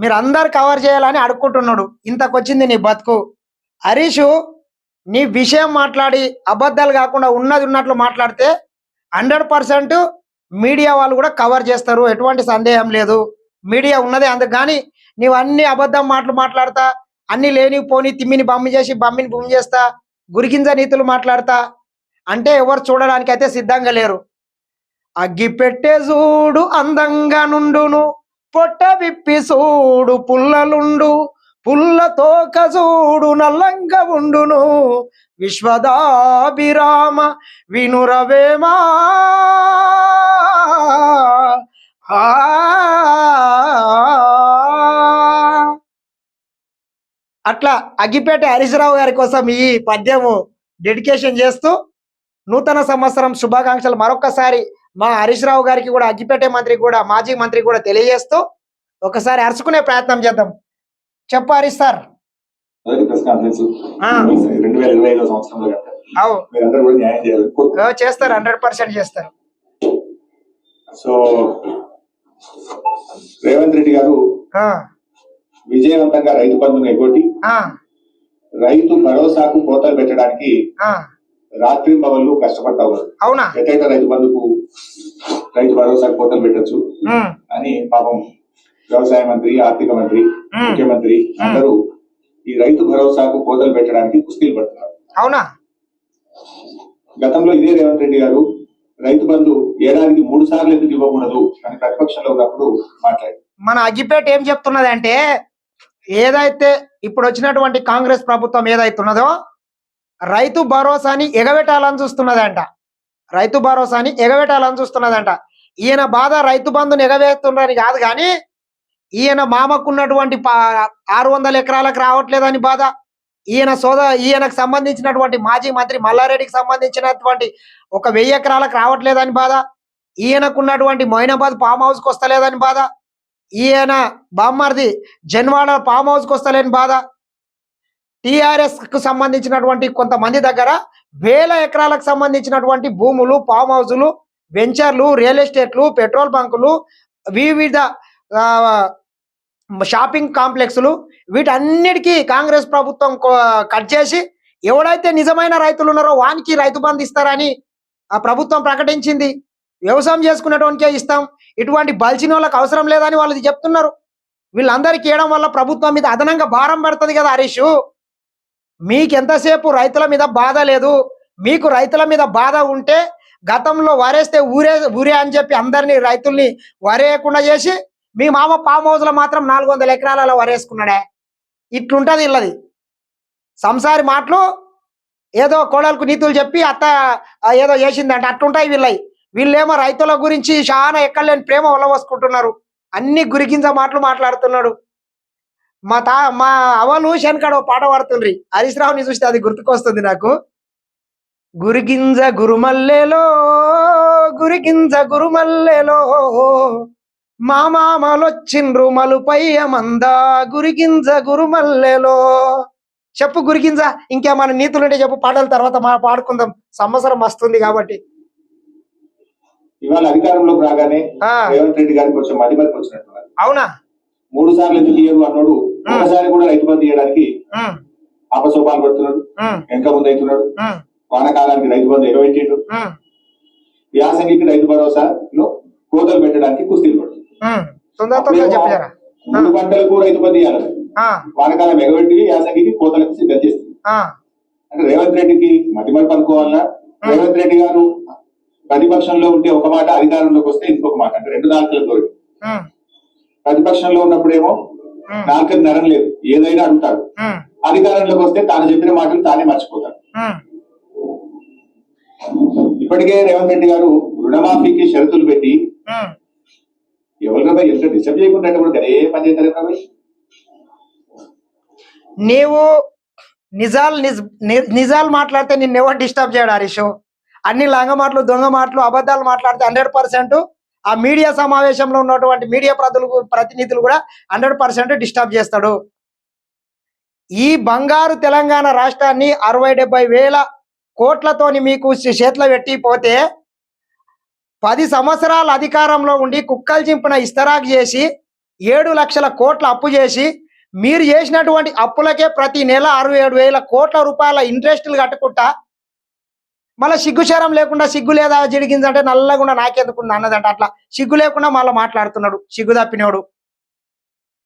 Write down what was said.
మీరు అందరు కవర్ చేయాలని అడుక్కుంటున్నాడు. ఇంతకొచ్చింది నీ బతుకు. హరీషు నీ విషయం మాట్లాడి అబద్ధాలు కాకుండా ఉన్నది ఉన్నట్లు మాట్లాడితే హండ్రెడ్ పర్సెంట్ మీడియా వాళ్ళు కూడా కవర్ చేస్తారు. ఎటువంటి సందేహం లేదు. మీడియా ఉన్నదే అందుకు కానీ నీవు అన్ని అబద్ధం మాటలు మాట్లాడతా అన్ని లేని పోని తిమ్మిని బమ్మి చేసి బమ్మిని భూమి చేస్తా గురికింజ నీతులు మాట్లాడతా అంటే ఎవరు చూడడానికి అయితే సిద్ధంగా లేరు. అగ్గి పెట్టే చూడు అందంగా నుండును. పొట్ట విప్పి సూడు పుల్లలుండు పుల్లతో తోక నల్లంగ ఉండును విశ్వదాభిరామ వినురవేమా ఆ. అట్లా అగ్గిపేట హరీశ్రావు గారి కోసం ఈ పద్యము డెడికేషన్ చేస్తూ నూతన సంవత్సరం శుభాకాంక్షలు మరొకసారి మా హరీష్ రావు గారికి కూడా అగ్గిపేట మంత్రి కూడా మాజీ మంత్రి కూడా తెలియజేస్తూ ఒకసారి అరుచుకునే ప్రయత్నం చేద్దాం. చెప్పు హరీష్ సార్. చేస్తారు హండ్రెడ్ పర్సెంట్ చేస్తారు. సో రేవంత్ రెడ్డి గారు విజయవంతంగా రైతు బంధును ఎగ్గొట్టి ఆ, రైతు భరోసాకు కోతలు పెట్టడానికి ఆ. రాత్రి పగళ్ళు కష్టపడతా ఉన్నారు. అవునా? ఎట్లయితే రైతు బంధుకు రైతు భరోసాకు కోతలు పెట్టొచ్చు. అని పాపం వ్యవసాయ మంత్రి ఆర్థిక మంత్రి. ముఖ్యమంత్రి అందరూ ఈ రైతు భరోసాకు కోతలు పెట్టడానికి కుస్తీలు పడుతున్నారు. అవునా? గతంలో ఇదే రేవంత్ రెడ్డి గారు రైతు బంధు ఏడాదికి మూడు సార్లు ఎందుకు ఇవ్వకూడదు అని ప్రతిపక్షంలో ఉన్నప్పుడు మాట్లాడారు. మన అగ్గిపేట ఏం చెప్తున్నది అంటే ఏదైతే ఇప్పుడు వచ్చినటువంటి కాంగ్రెస్ ప్రభుత్వం ఏదైతున్నదో రైతు భరోసాని ఎగబెట్టాలని చూస్తున్నదంట. రైతు భరోసాని ఎగబెట్టాలని చూస్తున్నదంట. ఈయన బాధ రైతు బంధుని ఎగవేస్తున్నారని కాదు కానీ ఈయన మామకున్నటువంటి పా- ఆరు వందల ఎకరాలకు రావట్లేదని బాధ. ఈయన సోద ఈయనకు సంబంధించినటువంటి మాజీ మంత్రి మల్లారెడ్డికి సంబంధించినటువంటి ఒక వెయ్యి ఎకరాలకు రావట్లేదని బాధ. ఈయనకున్నటువంటి మొయినాబాద్ ఫామ్ హౌస్కి వస్తలేదని బాధ. ఈయన బామ్మర్ది జన్వాడ ఫామ్ హౌస్కి వస్తలేని బాధ. టిఆర్ఎస్కు సంబంధించినటువంటి కొంతమంది దగ్గర వేల ఎకరాలకు సంబంధించినటువంటి భూములు ఫామ్ హౌజులు వెంచర్లు రియల్ ఎస్టేట్లు పెట్రోల్ బంకులు వివిధ షాపింగ్ కాంప్లెక్స్లు వీటన్నిటికీ కాంగ్రెస్ ప్రభుత్వం కట్ చేసి ఎవడైతే నిజమైన రైతులు ఉన్నారో వానికి రైతు బంధు ఇస్తారని ఆ ప్రభుత్వం ప్రకటించింది. వ్యవసాయం చేసుకునేటోనికే ఇస్తాం. ఇటువంటి బలిచిన వాళ్ళకి అవసరం లేదని వాళ్ళు చెప్తున్నారు. వీళ్ళందరికీ ఇవ్వడం వల్ల ప్రభుత్వం మీద అదనంగా భారం పడుతుంది కదా హరీష్. మీకు ఎంతసేపు రైతుల మీద బాధ లేదు? మీకు రైతుల మీద బాధ ఉంటే గతంలో వరేస్తే ఊరే ఊరే అని చెప్పి అందరినీ రైతుల్ని వరేయకుండా చేసి మీ మామ పామ్ హౌస్లో మాత్రం నాలుగు వందల ఎకరాలలో వరేసుకున్నాడే. ఇట్లుంటుంది ఇల్లది సంసారి మాటలు ఏదో కోడలకు నీతులు చెప్పి అత్త ఏదో చేసిందంట. అట్లుంటాయి వీళ్ళవి వీళ్ళేమో రైతుల గురించి చాలా ఎక్కడలేని ప్రేమ వలవసుకుంటున్నారు అన్ని గురిగింజ మాటలు మాట్లాడుతున్నాడు. మా తా మా అవలు శనకాడ పాట పాడుతుండ్రి. హరీష్ రావుని చూస్తే అది గుర్తుకొస్తుంది నాకు. గురిగింజ గురుమల్లెలో గురిగింజ గురుమల్లెలో మా మామలొచ్చిండ్రు మలుపయ్య మంద. గురిగింజ గురుమల్లెలో. చెప్పు గురిగింజ ఇంకేమైనా నీతులుంటే చెప్పు పాటల తర్వాత మా పాడుకుందాం. సంవత్సరం వస్తుంది కాబట్టి. ఇవాళ అధికారంలోకి రాగానే రేవంత్ రెడ్డి గారికి కొంచెం మతి మతికి వచ్చినట్టున్నారు. అవునా? మూడు సార్లు ఎందుకు ఇయ్యరు అన్నాడు ఒకసారి కూడా రైతు బంధు ఉమ్, ఆపసోపాలు పడుతున్నాడు వెనక ముందు అవుతున్నాడు. వానాకాలానికి రైతు బంధు ఎగబెట్టిండు. ఉమ్, యాసంగికి రైతు భరోసాలో కోతలు పెట్టడానికి కుస్తీలు పడుతుంది మూడు పంటలకు రైతు బంధు ఆ, వానకాలం ఎగబెట్టి యాసంగికి కోతలకు సిద్ధం చేస్తుంది. అంటే రేవంత్ రెడ్డికి మతిమరుపు అనుకోవాలన్నా రేవంత్ రెడ్డి గారు ప్రతిపక్షంలో ఉంటే ఒక మాట అధికారంలోకి వస్తే ఇంకొక మాట అంటే రెండు ఉమ్, ప్రతిపక్షంలో ఉన్నప్పుడేమో నాలుకలు నరం లేదు. ఏదైనా ఉమ్, అధికారంలోకి వస్తే తాను చెప్పిన మాటలు తానే మర్చిపోతాడు. ఇప్పటికే రేవంత్ రెడ్డి గారు రుణమాఫీకి షరతులు పెట్టి. ఎవరికైనా ఎంత డిస్టర్బ్ చేయకుండా కూడా అదే పని చేస్తారు నీవు నిజాలు నిజాలు మాట్లాడితే నిన్ను ఎవరు డిస్టర్బ్ చేయడు హరీష్. అన్ని లంగ మాటలు దొంగ మాటలు అబద్ధాలు మాట్లాడితే హండ్రెడ్ పర్సెంట్ ఆ మీడియా సమావేశంలో ఉన్నటువంటి మీడియా ప్రతులు ప్రతినిధులు కూడా హండ్రెడ్ పర్సెంట్ డిస్టర్బ్ చేస్తాడు. ఈ బంగారు తెలంగాణ రాష్ట్రాన్ని అరవై డెబ్బై వేల కోట్లతోని మీకు చేతిలో పెట్టి పోతే పది సంవత్సరాల అధికారంలో ఉండి కుక్కలు చింపిన ఇస్తరాకు చేసి ఏడు లక్షల కోట్ల అప్పు చేసి మీరు చేసినటువంటి అప్పులకే ప్రతి నెల అరవై ఏడు వేల కోట్ల రూపాయల ఇంట్రెస్టులు కట్టుకుంటా మళ్ళీ సిగ్గుచారం లేకుండా సిగ్గు లేదా జిడిగిందంటే నల్లగుండా నాకెందుకు అన్నదంట అట్లా సిగ్గు లేకుండా మళ్ళీ మాట్లాడుతున్నాడు సిగ్గు తప్పినోడు.